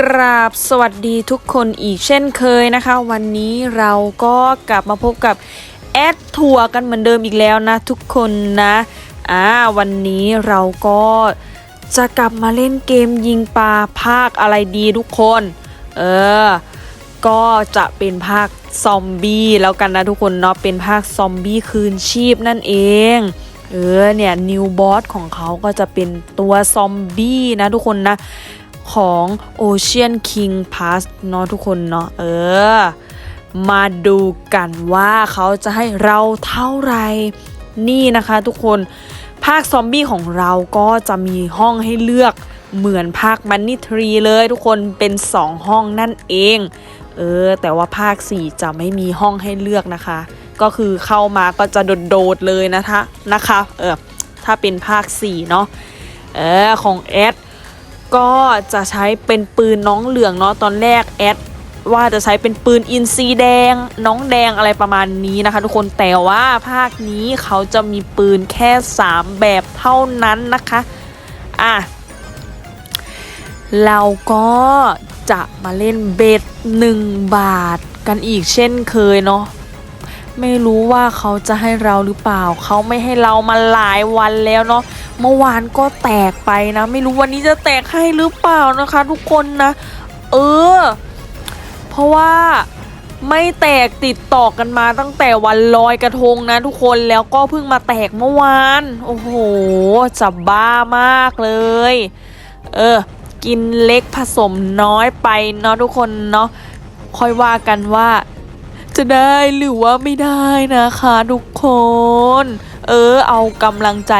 กราบสวัสดีทุกคนอีกเช่นเคยนะคะ วันนี้เราก็กลับมาพบกับแอดทัวร์กันเหมือนเดิมอีกแล้วนะทุกคนนะอ่าวันนี้เราก็จะกลับมาเล่นเกมยิงปลาภาคอะไรดีทุกคน เออ ก็จะเป็นภาคซอมบี้แล้วกันนะทุกคนเนาะเป็นภาคซอมบี้คืนชีพนั่นเองเออเนี่ยนิวบอสของเขาก็จะเป็นตัวซอมบี้นะทุกคนนะ ของ Ocean King Pass เนาะทุกคนเนาะเออ มาดูกันว่าเขาจะให้เราเท่าไหร่นี่นะคะทุกคนภาคซอมบี้ของเราก็จะมีห้องให้เลือกเหมือนภาคมันนี่ทรีเลยทุกคนเป็น 2 ห้องนั่นเอง เออ แต่ว่าภาค 4 จะไม่มีห้องให้เลือกนะคะ ก็คือเข้ามาก็จะโดดๆเลยนะคะนะคะ เออ ถ้าเป็นภาค 4 เนาะเออ ของแอด ก็จะใช้เป็นปืนน้องเหลืองเนาะตอนแรกแอดว่าจะใช้เป็นปืนอินซีแดง น้องแดงอะไรประมาณนี้นะคะ ทุกคนแต่ว่าภาคนี้เขาจะมีปืนแค่ 3 แบบเท่านั้นนะคะอะเราก็จะมาเล่นเบสหนึ่งบาทกันอีกเช่นเคยเนาะไม่รู้ว่าเขาจะให้เราหรือเปล่า เขาไม่ให้เรามาหลายวันแล้วเนาะ เมื่อวานก็แตกไปนะ ไม่รู้วันนี้จะแตกให้หรือเปล่านะคะ ทุกคนนะ เออ เพราะว่าไม่แตกติดต่อกันมาตั้งแต่วันลอยกระทงนะ ทุกคนแล้วก็เพิ่งมาแตกเมื่อวาน โอ้โหจะบ้ามากเลย เออ กินเล็กผสมน้อยไปเนาะทุกคนเนาะค่อยว่ากันว่า จะได้หรือว่าไม่ได้นะคะ ทุกคน เออ เอากำลังใจ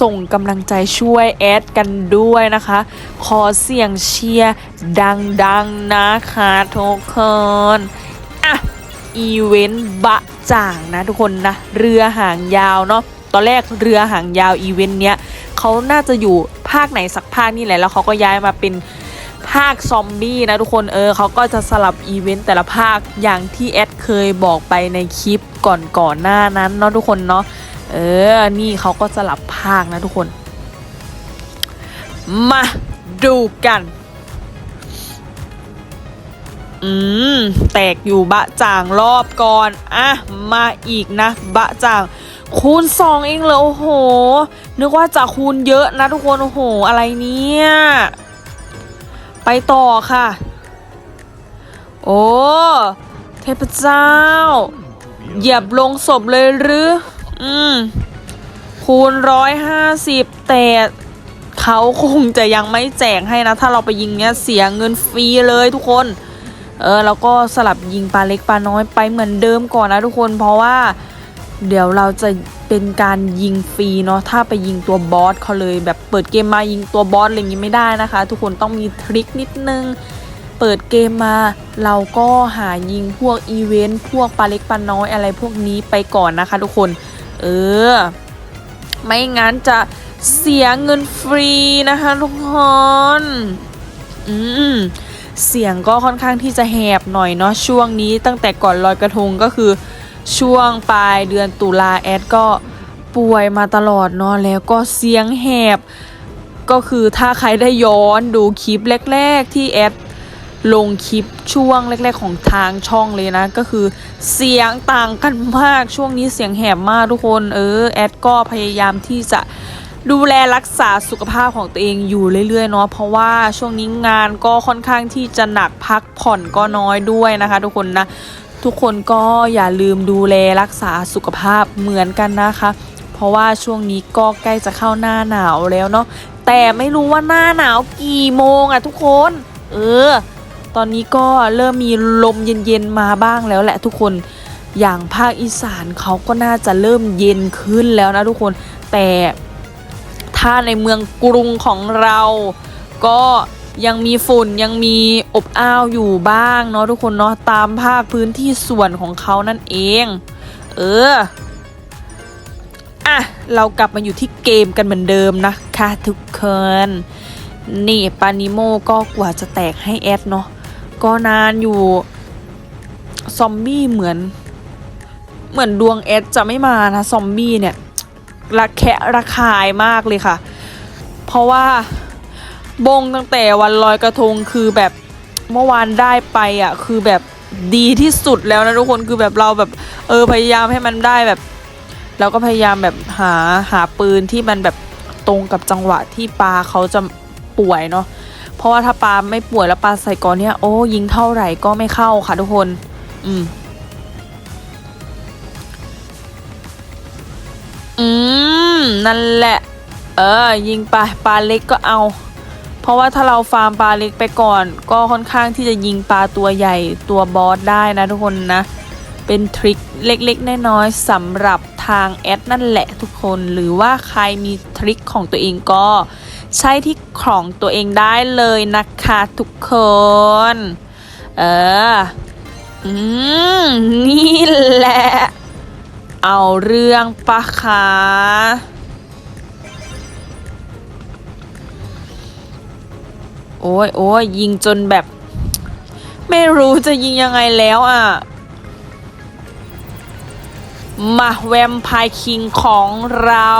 ส่งกำลังใจช่วยแอดกันด้วยนะคะ ขอเสียงเชียร์ดังๆนะคะทุกคนอะอีเวนต์บะจ่างนะทุกคนนะเรือหางยาวเนาะตอนแรกเรือหางยาวอีเวนต์เนี้ยเขาน่าจะอยู่ภาคไหนสักภาคนี่แหละแล้วเขาก็ย้ายมาเป็นภาคซอมบี้นะทุกคนเออเขาก็จะสลับอีเวนต์แต่ละภาคอย่างที่แอดเคยบอกไปในคลิปก่อนๆหน้านั้นเนาะทุกคนเนาะ เออ นี่เขาก็สลับภาคนะทุกคน มาดูกัน อืม แตกอยู่บะจ่างรอบก่อน อะ มาอีกนะ บะจ่าง คูณสองเองเลยโอ้โห นึกว่าจะคูณเยอะนะทุกคน โอ้โห อะไรเนี่ย ไปต่อค่ะ โอ้ เทพเจ้า เหยียบลงศพเลยหรือ อืม คูณร้อยห้าสิบแต่เขาคงจะยังไม่แจกให้นะ ถ้าเราไปยิงเนี้ยเสียเงินฟรีเลยทุกคน เออแล้วก็สลับยิงปลาเล็กปลาน้อยไปเหมือนเดิมก่อนนะทุกคนเพราะว่า เดี๋ยวเราจะเป็นการยิงฟรีเนาะถ้าไปยิงตัวบอสเขาเลยแบบเปิดเกมมายิงตัวบอสอะไรอย่างงี้ไม่ได้นะคะ ทุกคนต้องมีทริคนิดนึงเปิดเกมมาเราก็หายิงพวกอีเวนต์พวกปลาเล็กปลาน้อยอะไรพวกนี้ไปก่อนนะคะทุกคน เออ ไม่งั้นจะเสียเงินฟรีนะคะทุกคน อืมเสียงก็ค่อนข้างที่จะแหบหน่อยเนาะช่วงนี้ตั้งแต่ก่อนลอยกระทงก็คือช่วงปลายเดือนตุลาแอดก็ป่วยมาตลอดเนาะแล้วก็เสียงแหบ ก็คือถ้าใครได้ย้อนดูคลิปแรก ๆ ที่แอด ลงคลิปช่วงแรกๆของทางช่องเลยนะ ก็คือเสียงต่างกันมากช่วงนี้เสียงแหบมากทุกคนเออแอดก็พยายามที่จะดูแลรักษาสุขภาพของตัวเองอยู่เรื่อยๆเนาะเพราะว่าช่วงนี้งานก็ค่อนข้างที่จะหนักพักผ่อนก็น้อยด้วยนะคะ ทุกคนนะ ทุกคนก็อย่าลืมดูแลรักษาสุขภาพเหมือนกันนะคะ เพราะว่าช่วงนี้ก็ใกล้จะเข้าหน้าหนาวแล้วเนาะแต่ไม่รู้ว่าหน้าหนาวกี่โมงอะทุกคน เออ ตอนนี้ก็เริ่มมีลมเย็นๆมาบ้างแล้วแหละทุกคนอย่างภาคอีสานเขาก็น่าจะเริ่มเย็นขึ้นแล้วนะทุกคนแต่ถ้าในเมืองกรุงของเรา ก็ยังมีฝุ่นยังมีอบอ้าวอยู่บ้างเนาะทุกคนเนาะตามภาคพื้นที่ส่วนของเขานั่นเอง เอออะเรากลับมาอยู่ที่เกมกันเหมือนเดิมนะคะทุกคน นี่ปานิโมก็กว่าจะแตกให้แอดเนาะ ก็นานอยู่ ซอมบี้เหมือน เหมือนดวงแอดจะไม่มานะซอมบี้เนี่ยระแคะระคายมากเลยค่ะ เพราะว่าบงตั้งแต่วันลอยกระทงคือแบบเมื่อวานได้ไปอะคือแบบดีที่สุดแล้วนะทุกคนคือแบบเราแบบเออพยายามให้มันได้แบบ เราก็พยายามแบบหาหาปืนที่มันแบบตรงกับจังหวะที่ปลาเขาจะป่วยเนาะ เพราะว่าถ้าปลาไม่ป่วยแล้วปลาใส่ก่อนเนี่ยโอ้ยิงเท่าไหร่ก็ไม่เข้าค่ะทุกคน อืม อืม นั่นแหละ เออ ยิงไปปลาเล็กก็เอา เพราะว่าถ้าเราฟาร์มปลาเล็กไปก่อน ก็ค่อนข้างที่จะยิงปลาตัวใหญ่ตัวบอสได้นะทุกคนนะ เป็นทริคเล็กๆน้อยๆสำหรับทางแอดนั่นแหละทุกคนหรือว่าใครมีทริคของตัวเองก็ ใช้ที่ของตัวเองได้เลยนะคะทุกคน เออ อืม นี่แหละ เอาเรื่องปะคะโอ้ยโอ้ยยิงจนแบบ ไม่รู้จะยิงยังไงแล้วอะ มาแวมไพร์คิงของเรา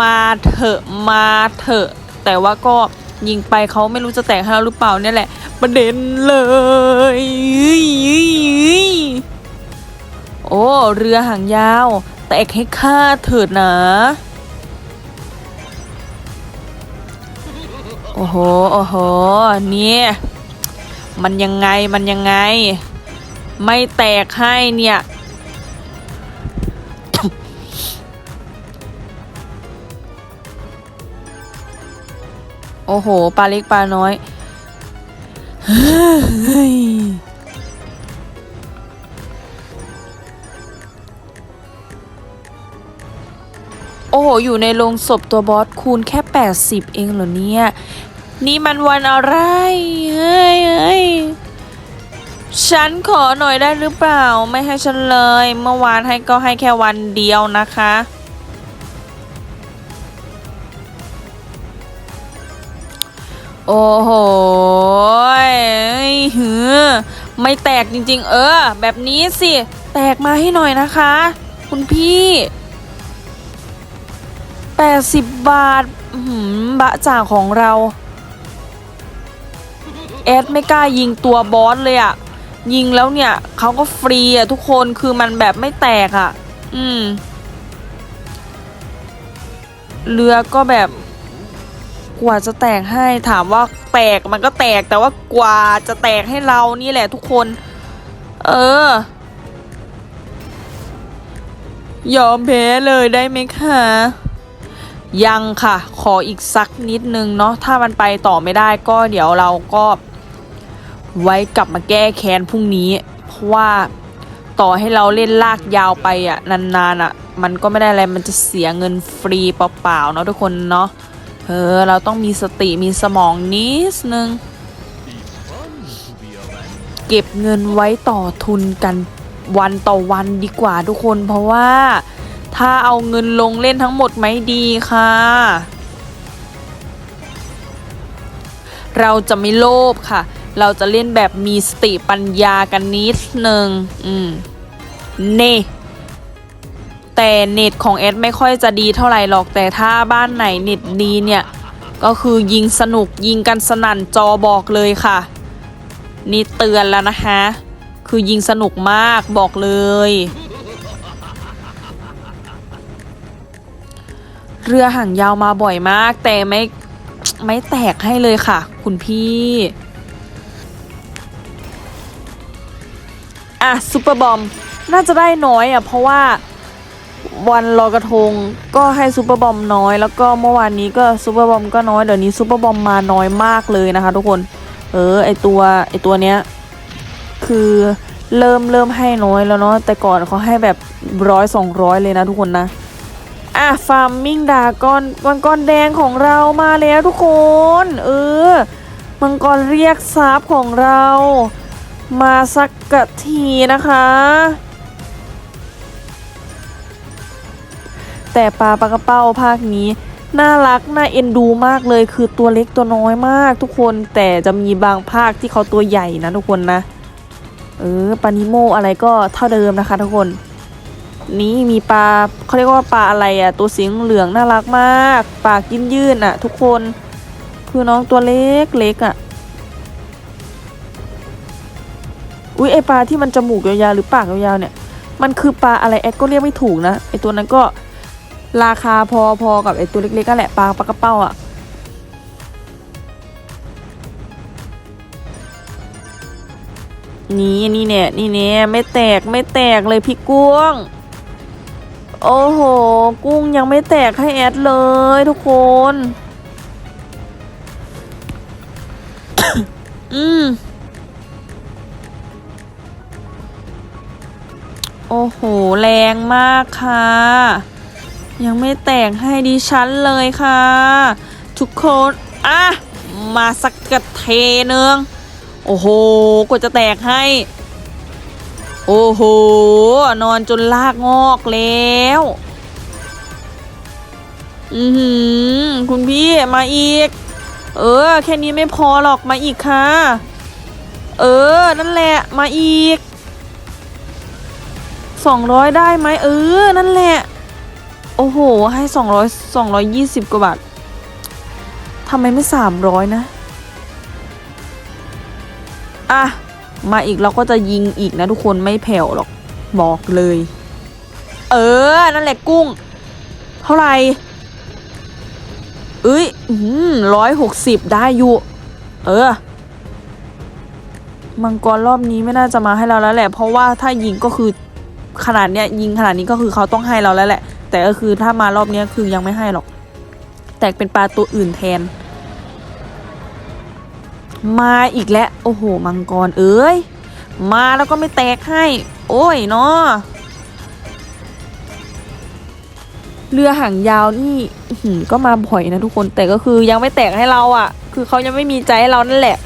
มาเถอะมาเถอะแต่ว่าก็ยิงไปเขาไม่รู้จะแตกให้เราหรือเปล่าเนี่ยแหละ ประเด็นเลย โอ้เรือหางยาว แตกให้ข้าเถิดนะ โอ้โห โอ้โห เนี่ย มันยังไงมันยังไง ไม่แตกให้เนี่ย โอ้โห ปลาเล็กปลาน้อย โอ้โห อยู่ในโรงศพตัวบอสคูณแค่ 80 เองเหรอเนี่ย นี่มันวันอะไร เฮ้ยเฮ้ยฉันขอหน่อยได้หรือเปล่า ไม่ให้ฉันเลย เมื่อวานให้ก็ให้แค่วันเดียวนะคะ โอ้โหหือไม่แตกจริง ๆ เออ แบบนี้สิ แตกมาให้หน่อยนะคะ คุณพี่ 80 บาทหือบะจ่าของเรา แอดไม่กล้ายิงตัวบอสเลยอะยิงแล้วเนี่ยเขาก็ฟรีอะทุกคนคือมันแบบไม่แตกอะอืม เรือก็แบบ กว่าจะแตกให้ถามว่าแตกมันก็แตกแต่ว่ากว่าจะแตกให้เรานี่แหละทุกคน เออ ยอมแพ้เลยได้ไหมคะยังค่ะ ขออีกสักนิดนึงเนาะถ้ามันไปต่อไม่ได้ก็เดี๋ยวเราก็ ไว้กลับมาแก้แค้นพรุ่งนี้ เพราะว่าต่อให้เราเล่นลากยาวไปอะนานๆอะ มันก็ไม่ได้อะไรมันจะเสียเงินฟรีเปล่าๆเนาะทุกคนเนาะ เออ เราต้องมีสติมีสมองนิดนึง เก็บเงินไว้ต่อทุนกันวันต่อวันดีกว่าทุกคนเพราะว่าถ้าเอาเงินลงเล่นทั้งหมดไม่ดีค่ะ เราจะไม่โลภค่ะ เราจะเล่นแบบมีสติปัญญากันนิดนึง อืม เน่ แต่เน็ตของแอดไม่ค่อยจะดีเท่าไหร่หรอกแต่ถ้าบ้านไหนเน็ตดีเนี่ย ก็คือยิงสนุกยิงกันสนั่นจอบอกเลยค่ะ นี่เตือนแล้วนะคะ คือยิงสนุกมากบอกเลย เรือหางยาวมาบ่อยมาก แต่ไม่ไม่แตกให้เลยค่ะ คุณพี่อะซูเปอร์บอมน่าจะได้น้อยอะเพราะว่า วันลอยกระทงก็ให้ซูเปอร์บอมน้อย แล้วก็เมื่อวานนี้ก็ซูเปอร์บอมก็น้อยเดี๋ยวนี้ซูเปอร์บอมมาน้อยมากเลยนะคะ ทุกคน เออไอตัวไอตัวเนี้ยคือเริ่มเริ่มให้น้อยแล้วเนาะแต่ก่อนเขาให้แบบร้อยสองร้อยเลยนะทุกคนนะอะฟาร์มมิ่งดาก้อนมังกรแดงของเรามาแล้วทุกคน เออมังกรเรียกทรัพย์ของเรา มาสักกะทีนะคะ แต่ปลาปลากระเป้าภาคนี้น่ารักน่าเอ็นดูมากเลยคือตัวเล็กตัวน้อยมากทุกคนแต่จะมีบางภาคที่เขาตัวใหญ่นะทุกคนนะเออปลานิโมอะไรก็เท่าเดิมนะคะ ทุกคน นี่มีปลาเขาเรียกว่าปลาอะไรอะตัวสีเหลืองน่ารักมาก ปากยืนยื่นอะทุกคน คือน้องตัวเล็กเล็กอะ่ะอุ๊ยไอปลาที่มันจมูกยาวๆหรือปากยาวๆเนี่ย มันคือปลาอะไรแอดก็เรียกไม่ถูกนะไอตัวนั้นก็ ราคาพอๆกับไอตัวเล็กๆก็แหละปลาปลากระเป้าอะ่ะนี่นี่เนี่ยนี่เนี่ยไม่แตกไม่แตกเลยพี่กุ้ง โอ้โห กุ้งยังไม่แตกให้แอดเลยทุกคน อืมโอ้โห แรงมากค่ะ ยังไม่แตกให้ดิฉันเลยค่ะ ทุกคนอะมาสักกระเทนึงโอ้โหกว่าจะแตกให้ โอ้โห นอนจนลากงอกแล้ว อือหือ คุณพี่มาอีก เออ แค่นี้ไม่พอหรอกมาอีกค่ะ เออ นั่นแหละมาอีกสองร้อยได้ไหมเออ นั่นแหละ โอ้โห ให้สองร้อยสองร้อยยี่สิบกว่าบาททำไมไม่สามร้อยนะ อะ มาอีกเราก็จะยิงอีกนะทุกคนไม่แผ่วหรอก บอกเลย เออ นั่นแหละกุ้ง เท่าไหร่เอ้ยร้อยหกสิบได้อยู่ เออ มังกรรอบนี้ไม่น่าจะมาให้เราแล้วแหละ เพราะว่าถ้ายิงก็คือขนาดเนี้ยยิงขนาดนี้ก็คือเขาต้องให้เราแล้วแหละ แต่ก็คือถ้ามารอบนี้คือยังไม่ให้หรอก แตกเป็นปลาตัวอื่นแทน มาอีกแล้วโอ้โหมังกรเอ้ยมาแล้วก็ไม่แตกให้ โอ้ยเนาะเรือหางยาวนี่ก็มาบ่อยนะทุกคนแต่ก็คือยังไม่แตกให้เราอะ่ะ คือเขายังไม่มีใจให้เรานั่นแหละ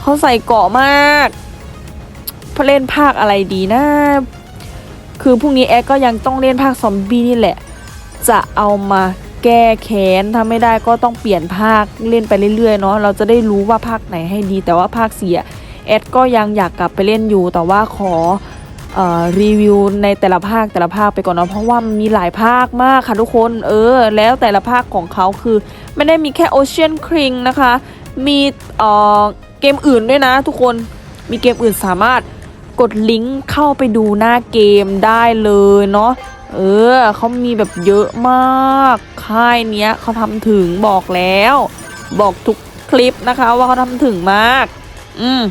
เขาใส่เกาะมากพอเล่นภาคอะไรดีนะ คือพรุ่งนี้แอดก็ยังต้องเล่นภาคซอมบี้นี่แหละ จะเอามาแก้แค้นถ้าไม่ได้ก็ต้องเปลี่ยนภาคเล่นไปเรื่อยๆเนาะเราจะได้รู้ว่าภาคไหนให้ดี แต่ว่าภาคเสียแอดก็ยังอยากกลับไปเล่นอยู่ แต่ว่าขอออรีวิวในแต่ละภาคแต่ละภาคไปก่อนเนาะเพราะว่ามีหลายภาคมากค่ะทุกคนเออ แล้วแต่ละภาคของเขาคือ ไม่ได้มีแค่ Ocean King นะคะ มีเกมอื่นด้วยนะทุกคนมีเกมอื่นสามารถ กดลิงก์เข้าไปดูหน้าเกมได้เลยเนาะเออเขามีแบบเยอะมาก ค่ายเนี้ยเขาทำถึงบอกแล้ว บอกทุกคลิปนะคะว่าเขาทำถึงมาก อืม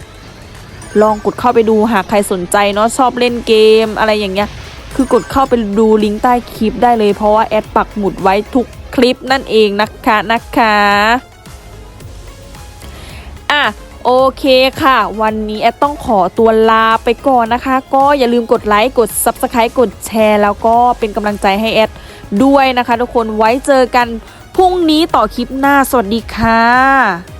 ลองกดเข้าไปดูหากใครสนใจเนาะชอบเล่นเกมอะไรอย่างเงี้ย คือกดเข้าไปดูลิงก์ใต้คลิปได้เลย เพราะว่าแอดปักหมุดไว้ทุกคลิปนั่นเองนะคะนะคะ อะ โอเคค่ะ วันนี้แอดต้องขอตัวลาไปก่อนนะคะ ก็อย่าลืมกดไลค์กด Subscribe กดแชร์ แล้วก็เป็นกำลังใจให้แอดด้วยนะคะ ทุกคนไว้เจอกันพรุ่งนี้ต่อคลิปหน้า สวัสดีค่ะ